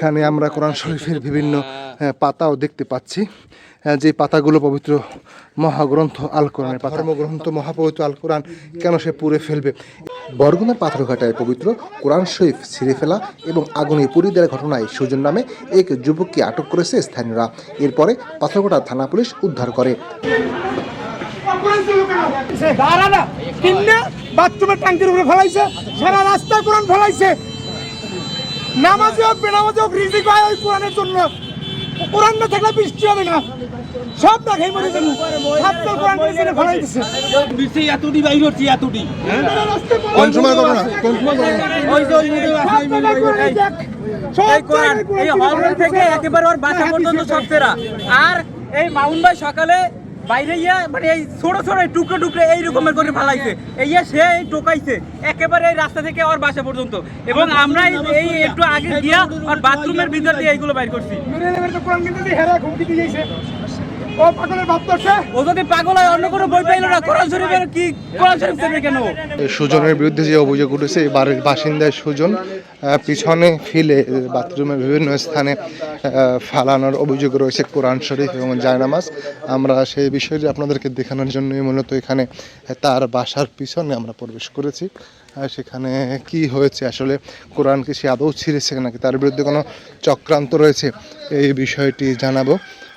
এখানে আমরা কোরআন শরীফের বিভিন্ন পাতাও দেখতে পাচ্ছি। যে পাতাগুলো পবিত্র মহাগ্রন্থ আল কোরআনের পাতা। ধর্মগ্রন্থ মহাপবিত্র আল কোরআন কেন সে পুড়ে ফেলবে? বরগুনা পাথরঘাটায় পবিত্র কোরআন শরীফ ছিঁড়ে ফেলা এবং আগুনে পুড়িয়ে দেওয়ার ঘটনায় সুজন নামে এক যুবককে আটক করেছে স্থানীয়রা। এরপরে পাথরঘাটা থানা পুলিশ উদ্ধার করে। বাথরুমের ট্যাঙ্কির উপরে ফেলাইছে সারা রাস্তায় কোরআন ফেলাইছে। নামাজে হোক বেনামাজে হোক রিজিক হয় ওই কোরআনের জন্য। কোরআন না থাকলে বৃষ্টি হবে না। সব দেখাই মরে যাব। সাতটা কোরআন করে জেনে ফেলাই দিছে। বৃষ্টি এতটি বাইর হচ্ছে এতটি। কোন সময় ঘটনা ওই যে ওই মুখে আছে, ওই হচ্ছে। এই কোরআন এই হল থেকে একেবারে ওর বাসা পর্যন্ত সব ফেরা আর এই মাউন ভাই সকালে বাইরে ইয়া মানে এই ছোট ছোট টুকরো টুকরো এই রকমের করে ফালাইছে। এই সে এই টোকাইছে। একেবারে এই রাস্তা থেকে ওর বাসা পর্যন্ত। এবং আমরা এই- একটু আগে গিয়া আর বাথরুমের ভিতর দিয়ে এইগুলো বাইর করছি। ও পাগলের ভাব করছে ও যদি পাগল হয় অন্য কোনো বই পাইলো না কোরআন শরীফের কি কোরআন শরীফ চেনে কেন সুজনের বিরুদ্ধে যে অভিযোগ উঠেছে এই বাড়ির বাসিন্দায় সুজন পিছনে ফিলে বাথরুমের বিভিন্ন স্থানে ফালানোর অভিযোগ রয়েছে কোরআন শরীফ এবং জায়নামাজ আমরা সেই বিষয়টি আপনাদেরকে দেখানোর জন্যই মূলত এখানে তার বাসার পিছনে আমরা প্রবেশ করেছি আর সেখানে কি হয়েছে আসলে কোরআন কি সে আদৌ ছিঁড়েছে নাকি তার বিরুদ্ধে কোনো চক্রান্ত রয়েছে এই বিষয়টি জানাব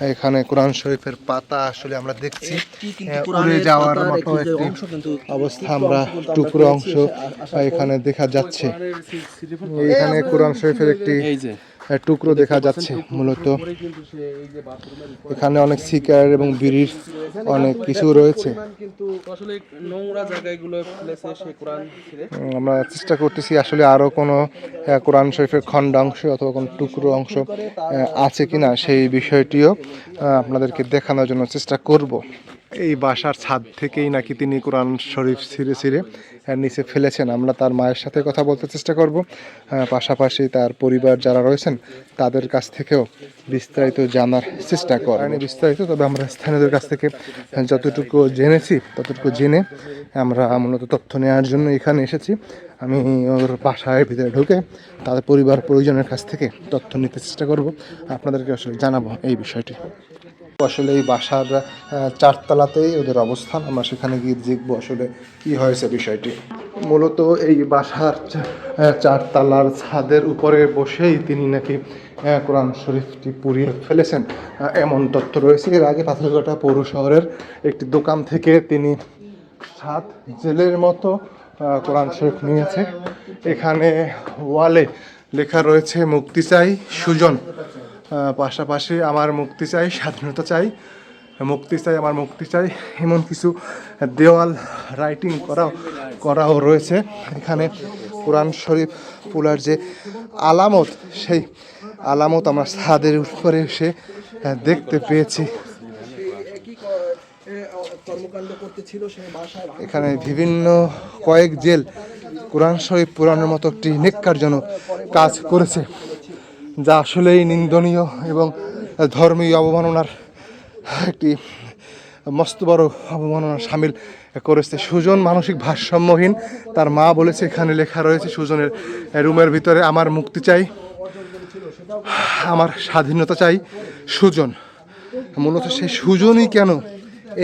এখানে কোরআন শরীফের পাতা আসলে আমরা দেখছি। উড়ে যাওয়ার মতো একটি অবস্থা আমরা টুকরো অংশ এখানে দেখা যাচ্ছে। এখানে কোরআন শরীফের একটি টুকরো দেখা যাচ্ছে মূলত। এখানে অনেক শিকার এবং বিড়ির অনেক কিছু রয়েছে। আমরা চেষ্টা করতেছি আসলে আরও কোনো কোরআন শরীফের খণ্ড অংশ অথবা কোনো টুকরো অংশ আছে কিনা সেই বিষয়টিও আপনাদেরকে দেখানোর জন্য চেষ্টা করব। এই বাসার ছাদ থেকেই নাকি তিনি কোরআন শরীফ ছিঁড়ে ছিঁড়ে নিচে ফেলেছেন। আমরা তার মায়ের সাথে কথা বলতে চেষ্টা করব। পাশাপাশি তার পরিবার যারা রয়েছেন, তাদের কাছ থেকেও বিস্তারিত জানার চেষ্টা করেন বিস্তারিত, তবে আমরা স্থানীয়দের কাছ থেকে যতটুকু জেনেছি, ততটুকু জেনে আমরা মূলত তথ্য নেওয়ার জন্য এখানে এসেছি। আমি ওর বাসায় ভিতরে ঢুকে তাদের পরিবার পরিজনের কাছ থেকে তথ্য নিতে চেষ্টা করব। আপনাদেরকে আসলে জানাব এই বিষয়টি। আসলে এই বাসার চারতলাতেই ওদের অবস্থান। আমরা সেখানে গিয়ে দেখব আসলে কি হয়েছে বিষয়টি। মূলত এই বাসার চারতলার ছাদের উপরে বসেই তিনি নাকি কোরআন শরীফটি পুড়িয়ে ফেলেছেন। এমন তথ্য রয়েছে। এর আগে পাথরঘাটা পৌর শহরের একটি দোকান থেকে তিনি সাত জেলের মতো কোরআন শরীফ নিয়েছে। এখানে ওয়ালে লেখা রয়েছে, মুক্তি চাই সুজন। পাশাপাশি আমার মুক্তি চাই, স্বাধীনতা চাই, মুক্তি চাই, আমার মুক্তি চাই, এমন কিছু দেওয়াল রাইটিং করাও করাও রয়েছে। এখানে কোরআন শরীফ পুলার যে আলামত, সেই আলামত আমরা ছাদের উপরে এসে দেখতে পেয়েছি। এখানে বিভিন্ন কয়েক জেল কোরআন শরীফ পুরানোর মতো একটি নেককারজনক কাজ করেছে। যা আসলেই নিন্দনীয় এবং ধর্মীয় অবমাননার একটি মস্ত বড় অবমাননা সামিল করেছে। সুজন মানসিক ভারসাম্যহীন। তার মা বলেছে, এখানে লেখা রয়েছে, সুজনের রুমের ভিতরে আমার মুক্তি চাই, আমার স্বাধীনতা চাই, সুজন। মূলত সেই সুজনই কেন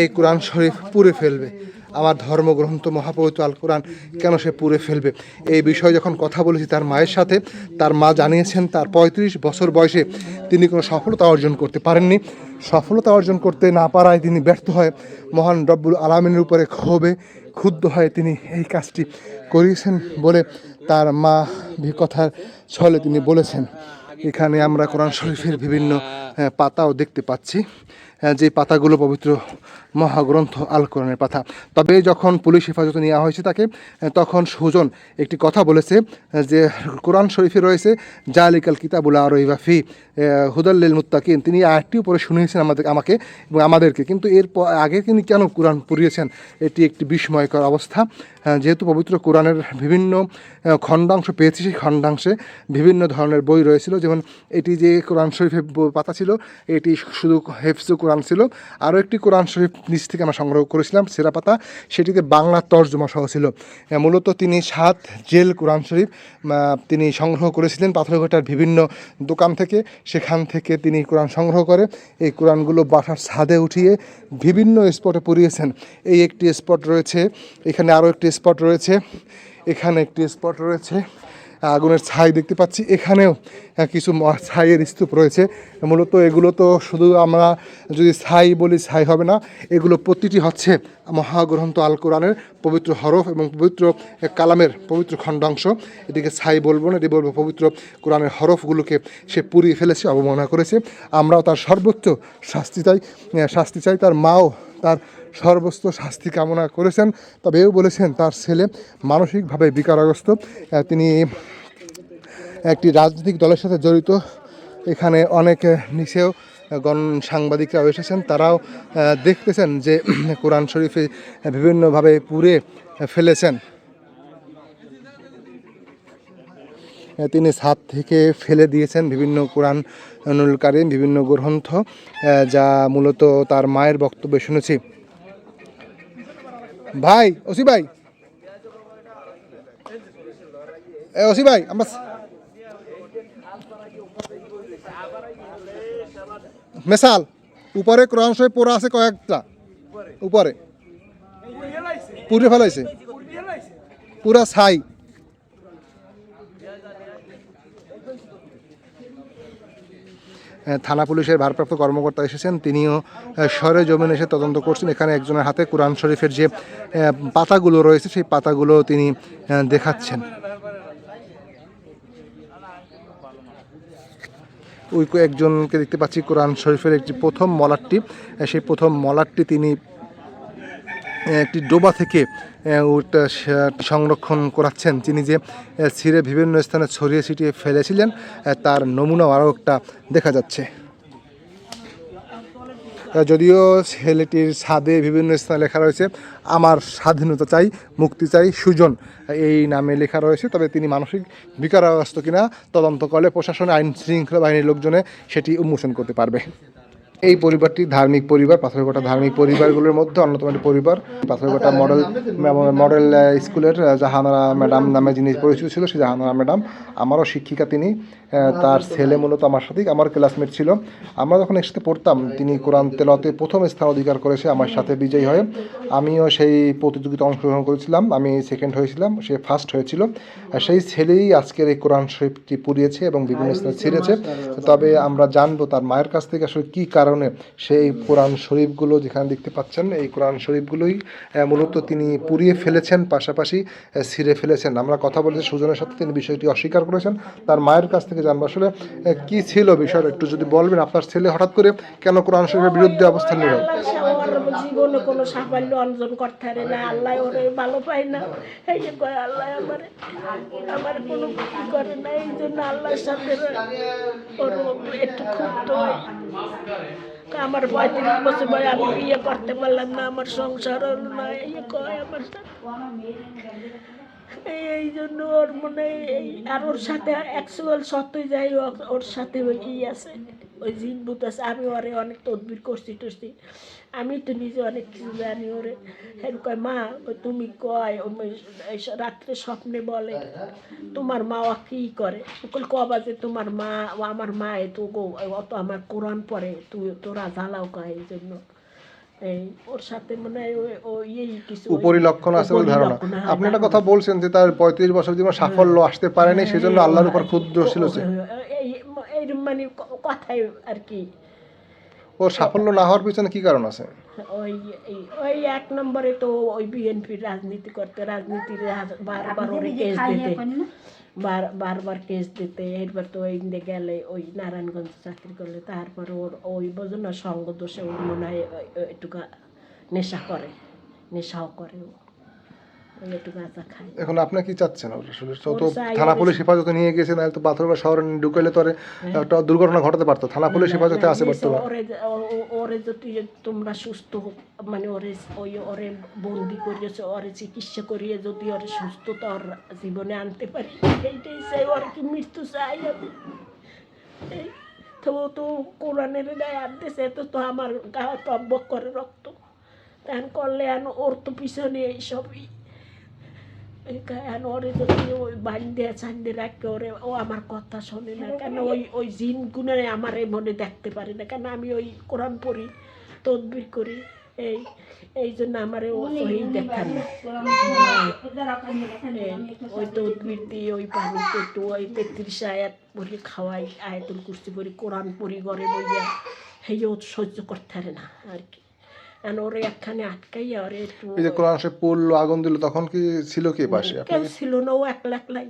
এই কোরআন শরীফ পুড়ে ফেলবে? আমার ধর্মগ্রন্থ মহাপবিত্র আল কোরআন কেন সে পুড়ে ফেলবে? এই বিষয়ে যখন কথা বলেছি তার মায়ের সাথে, তার মা জানিয়েছেন তার পঁয়ত্রিশ বছর বয়সে তিনি কোনো সফলতা অর্জন করতে পারেননি। সফলতা অর্জন করতে না পারায় তিনি ব্যর্থ হয়। মহান রব্বুল আলমিনের উপরে ক্ষোভে ক্ষুব্ধ হয়ে তিনি এই কাজটি করিয়েছেন বলে তার মা কথার ছলে তিনি বলেছেন। এখানে আমরা কোরআন শরীফের বিভিন্ন পাতাও দেখতে পাচ্ছি। যে পাতাগুলো পবিত্র মহাগ্রন্থ আল কোরআনের পাতা। তবে যখন পুলিশ হেফাজতে নেওয়া হয়েছে তাকে তখন সুজন একটি কথা বলেছে যে কোরআন শরীফে রয়েছে, জালিকাল কিতাবুল আর ইবাফি হুদাল্লিল মুত্তাকিন। তিনি আয়াতটি উপরে শুনিয়েছেন আমাদের, আমাকে এবং আমাদেরকে। কিন্তু এর আগে তিনি কেন কোরআন পড়িয়েছেন? এটি একটি বিস্ময়কর অবস্থা। যেহেতু পবিত্র কোরআনের বিভিন্ন খণ্ডাংশ পেয়েছি, সেই খণ্ডাংশে বিভিন্ন ধরনের বই রয়েছিল। যেমন এটি যে কোরআন শরীফের ব- পাতা ছিল ছিল এটি শুধু হেফজু কোরআন ছিল। আরও একটি কোরআন শরীফ নিচ থেকে আমরা সংগ্রহ করেছিলাম, সেরা পাতা। সেটিতে বাংলা তর্জমা সহ ছিল। মূলত তিনি সাত জেল কোরআন শরীফ তিনি সংগ্রহ করেছিলেন পাথরঘাটার বিভিন্ন দোকান থেকে। সেখান থেকে তিনি কোরআন সংগ্রহ করে, এই কোরআনগুলো বাসার ছাদে উঠিয়ে বিভিন্ন স্পটে পড়িয়েছেন। এই একটি স্পট রয়েছে, এখানে আরও একটি স্পট রয়েছে। এখানে একটি স্পট রয়েছে। আগুনের ছাই দেখতে পাচ্ছি। এখানেও কিছু ছাইয়ের স্তূপ রয়েছে। মূলত এগুলো তো শুধু আমরা যদি ছাই বলি, ছাই হবে না। এগুলো প্রতিটি হচ্ছে মহাগ্রন্থ আল কোরআনের পবিত্র হরফ এবং পবিত্র কালামের পবিত্র খণ্ডাংশ। এটিকে ছাই বলব না, এটি বলব পবিত্র কোরআনের হরফগুলোকে সে পুড়িয়ে ফেলেছে, অবমাননা করেছে। আমরাও তার সর্বোচ্চ শাস্তি চাই। শাস্তি চাই। তার মাও তার সর্বোচ্চ শাস্তি কামনা করেছেন। তবে এও বলেছেন, তার ছেলে মানসিকভাবে বিকারগ্রস্ত। তিনি একটি রাজনৈতিক দলের সাথে জড়িত। এখানে অনেক নিচেও গণ সাংবাদিকরাও এসেছেন। তারাও দেখতেছেন যে কোরআন শরীফে বিভিন্নভাবে পুড়ে ফেলেছেন। তিনি ছাদ থেকে ফেলে দিয়েছেন বিভিন্ন কোরআন নুলকারী বিভিন্ন গ্রন্থ যা মূলত তার মায়ের বক্তব্যে শুনেছি। ভাই, ওসি ভাই। এ, ওসি ভাই, আমার মেসাল উপরে কোরআন শরীফ পোড়া আছে কয়েকটা। উপরে। পুরে ফেলাইছে। পুরা ছাই। থানা পুলিশের ভারপ্রাপ্ত কর্মকর্তা এসেছেন। তিনিও সরে জমিন এসে তদন্ত করছেন। এখানে একজনের হাতে কোরআন শরীফের যে পাতাগুলো রয়েছে, সেই পাতাগুলো তিনি দেখাচ্ছেন। ওই একজনকে দেখতে পাচ্ছি কোরআন শরীফের একটি প্রথম মলারটি সেই প্রথম মলারটি তিনি একটি ডোবা থেকে ওটা সংরক্ষণ করাচ্ছেন। তিনি যে ছিঁড়ে বিভিন্ন স্থানে ছড়িয়ে ছিটিয়ে ফেলেছিলেন তার নমুনাও আরও একটা দেখা যাচ্ছে। যদিও ছেলেটির ছাদে বিভিন্ন স্থানে লেখা রয়েছে, আমার স্বাধীনতা চাই, মুক্তি চাই, সুজন। এই নামে লেখা রয়েছে, তবে তিনি মানসিক বিকারগ্রস্ত কিনা তদন্ত করলে প্রশাসন আইন শৃঙ্খলা বাহিনীর লোকজনে সেটি উন্মোচন করতে পারবে। এই পরিবারটি ধার্মিক পরিবার পাথরঘাটা ধার্মিক পরিবারগুলোর মধ্যে অন্যতম একটি পরিবার। পাথরঘাটা মডেল মডেল স্কুলের জাহানারা ম্যাডাম নামে যিনি পরিচিত ছিল, সেই জাহানারা ম্যাডাম আমারও শিক্ষিকা তিনি। তার ছেলে মূলত আমার সাথেই, আমার ক্লাসমেট ছিল। আমরা যখন একসাথে পড়তাম, তিনি কোরআন তেলতে প্রথম স্থান অধিকার করেছে আমার সাথে বিজয়ী হয়ে, আমিও সেই প্রতিযোগিতা অংশগ্রহণ করেছিলাম। আমি সেকেন্ড হয়েছিলাম, সে ফার্স্ট হয়েছিল। সেই ছেলেই আজকের এই কোরআন শরীফটি পুড়িয়েছে এবং বিভিন্ন স্থানে ছিঁড়েছে। তবে আমরা জানব তার মায়ের কাছ থেকে আসলে কী কারণে সেই কোরআন শরীফগুলো যেখানে দেখতে পাচ্ছেন, এই কোরআন শরীফগুলোই মূলত তিনি পুড়িয়ে ফেলেছেন, পাশাপাশি ছিঁড়ে ফেলেছেন। আমরা কথা বলেছি সুজনের সাথে, তিনি বিষয়টি অস্বীকার করেছেন। তার মায়ের কাছ থেকে জানব আসলে কি ছিল বিষয়টা একটু যদি বলবেন আপনার ছেলে হঠাৎ করে কেন কোরআন শরীফের বিরুদ্ধে অবস্থান নিল? আল্লাহ সে ওর জীবনে কোনো সাফল্য অর্জন করতে না, আল্লাহ ওরে ভালো পায় না। এই যে আল্লাহ আমার আমার কোনো কি করে না, এই জন্য আল্লাহর সাথে ওর একটু ক্ষুব্ধ হয়। আমার পঁয়ত্রিশ বছর বয় আমি বিয়ে করতে পারলাম না, আমার সংসার হলো না এই কয় আমার। এই জন্য ওর মনে আর ওর সাথে অ্যাকচুয়াল সত্যই যাই হোক, ওর সাথে ওই ই আছে ওই জিন ভূত আছে। আমি ওরে অনেক তদবির করছি টরছি আমি তো নিজে অনেক কিছু জানি ওরে। হ্যাঁ কয় মা তুমি কয় রাত্রে স্বপ্নে বলে তোমার মা ও কি করে? কল কবা যে তোমার মা ও আমার মা এ তো গো অত আমার কোরআন পড়ে তুই তোরা জ্বালাও কয় এই জন্য। এই ওর সাথে মনে হয় কিছু আছে বলে ধারণা। হ্যাঁ, আপনি একটা কথা বলছেন যে তার পঁয়ত্রিশ বছর জীবন সাফল্য আসতে পারেনি সেজন্য আল্লাহর উপর ক্ষুদ্র ছিল সে এই এই মানে কথাই আর কি। ওর সাফল্য না হওয়ার পিছনে কি কারণ আছে? ওই ওই এক নম্বরে তো ওই বিএনপির রাজনীতি করতে রাজনীতির বারবার ওরে কেস দিতে। বার, বারবার কেস দিতে, এরপর তো ওই গেলে ওই নারায়ণগঞ্জ চাকরি করলে তারপর ওর ওই বোঝো না সঙ্গ দোষে ওর মনে হয় একটু নেশা করে, নেশাও করে ও। একটু গাঁজা খায়। এখন আপনি কি চাচ্ছেন? আসলে তো তো থানা পুলিশ হেফাজতে নিয়ে গেছে তো শহরে ঢুকাইলে তো একটা দুর্ঘটনা ঘটাতে পারতো। থানা পুলিশ হেফাজতে আছে না, বর্তমানে। ওরে যদি তোমরা সুস্থ মানে ওরে ওই ওরে বন্দি করিয়েছে ওরে চিকিৎসা করিয়ে যদি ওরে সুস্থতা ওর জীবনে আনতে পারি এইটাই চাই ওর কি মৃত্যু চাই আমি? মাথাও তো কোরআনের গায়ে দিছে তো তো আমার গা টব্বক করে রক্ত। এখন করলে এখন ওর তো পিছনে এইসবই। এখন ওরে যদি ওই বান্ধে চান্দে রাখে ওরে ও আমার কথা শোনে না কেন? ওই ওই জিন গুণে আমার মনে দেখতে পারে না কেন? আমি ওই কোরআন পড়ি তদবির করি এই এই জন্য আমার ও ওই দেখান ওই তদবির দিয়ে ওই পানি একটু ওই তেত্রিশ আয়াত পড়ি খাওয়াই আয়াতুল কুস্তি পড়ি কোরআন পড়ি ঘরে বইয়া সেই ও সহ্য করতে পারে না আর কি। ওরে একখানে আটকাইয়া ওরে একটু যে কোরআন শরীফ পড়ল আগুন দিল তখন কি ছিল কি পাশে? কেউ ছিল না ও একলা একলাই।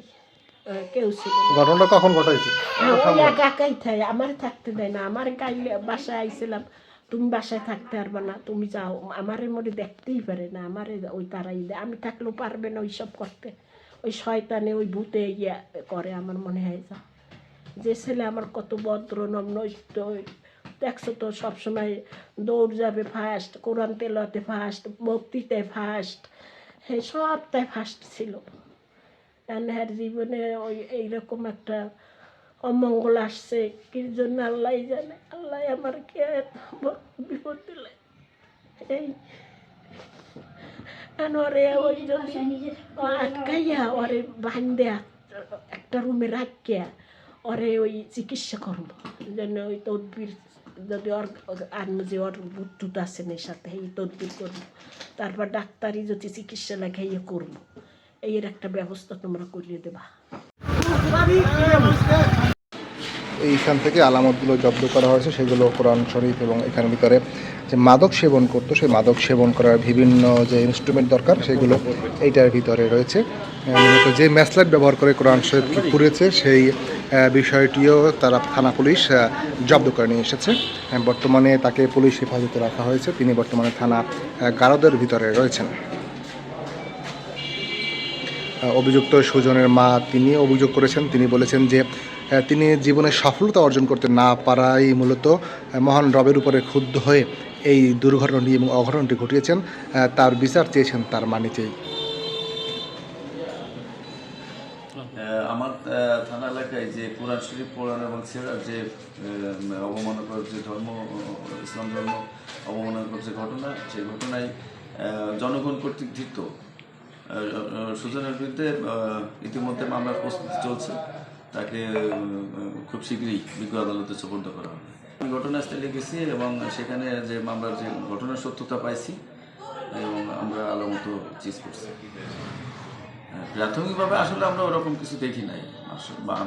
কেউ ছিল ঘটনাটা তখন ঘটাইছে? হ্যাঁ, ওই একা একাই থাকে আমার থাকতে দেয় না। আমার গাইলে বাসায় আইছিলাম তুমি বাসায় থাকতে পারবে না তুমি যাও। আমার মনে দেখতেই পারে না আমার ওই তারাই দেয়। আমি থাকলেও পারবে না ওইসব করতে। ওই শয়তানে ওই ভূতে ইয়া করে আমার মনে হয় যা যে ছেলে আমার কত ভদ্র নৈত্য দেখছ তো, সবসময় দৌড় যাবে ফার্স্ট কোরআন তেলতে ফার্স্ট বক্তৃতায় ফার্স্ট হ্যাঁ সবটাই ফার্স্ট ছিল। হ্যার জীবনে ওই এইরকম একটা অমঙ্গল আসছে, কি জন্য আল্লাহ জানে? আল্লাহ আমার কে বিপদ দিলে। এই ওই আটকাইয়া ওরে বান্ধে একটা রুমে রাখিয়া ওরে ওই চিকিৎসা করব, যেন ওই তদবির যদি ওর আর যে ওর বুদ্ধুত আছে না সাথে, এই তদবির করব তারপর ডাক্তারই যদি চিকিৎসা লাগে ইয়ে করব। এই একটা ব্যবস্থা তোমরা করিয়ে দেবা। এইখান থেকে আলামতগুলো জব্দ করা হয়েছে, সেগুলো কোরআন শরীফ এবং এখানের ভিতরে যে মাদক সেবন করতো, সেই মাদক সেবন করার বিভিন্ন যে ইনস্ট্রুমেন্ট দরকার, সেগুলো এইটার ভিতরে রয়েছে। মূলত যে ম্যাসলেট ব্যবহার করে কোরআন শরীফ পুড়েছে সেই বিষয়টিও তারা থানা পুলিশ জব্দ করে নিয়ে এসেছে। বর্তমানে তাকে পুলিশ হেফাজতে রাখা হয়েছে। তিনি বর্তমানে থানা গারদের ভিতরে রয়েছেন। অভিযুক্ত সুজনের মা তিনি অভিযোগ করেছেন। তিনি বলেছেন যে তিনি জীবনে সফলতা অর্জন করতে না পারাই মূলত মহান রবের উপরে ক্ষুব্ধ হয়ে এই দুর্ঘটনাটি এবং অঘটনটি ঘটিয়েছেন। তার বিচার চেয়েছেন তার মা নিজেই। আহ, আমার থানা এলাকায় যে কোরআন শরীফ পড়ানো এবং ছেড়ার যে আহ, অবমাননাকর যে ধর্ম ইসলাম ধর্ম অবমাননাকর যে ঘটনা সেই ঘটনায় জনগণ কর্তৃক ধৃত। সুজনের বিরুদ্ধে ইতিমধ্যে মামলার প্রস্তুতি চলছে। তাকে খুব শীঘ্রই বিজ্ঞ আদালতে সুপর্দ করা হবে। আমি ঘটনাস্থলে গেছি এবং সেখানে যে মামলার যে ঘটনার সত্যতা পাইছি এবং আমরা আলামতো চিজ করছি। প্রাথমিকভাবে আসলে আমরা ওরকম কিছু দেখি নাই।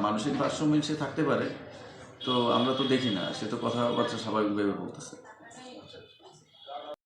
মানসিক ভারসাম্য সে থাকতে পারে, তো আমরা তো দেখি না। সে তো কথাবার্তা স্বাভাবিকভাবে বলতেছে।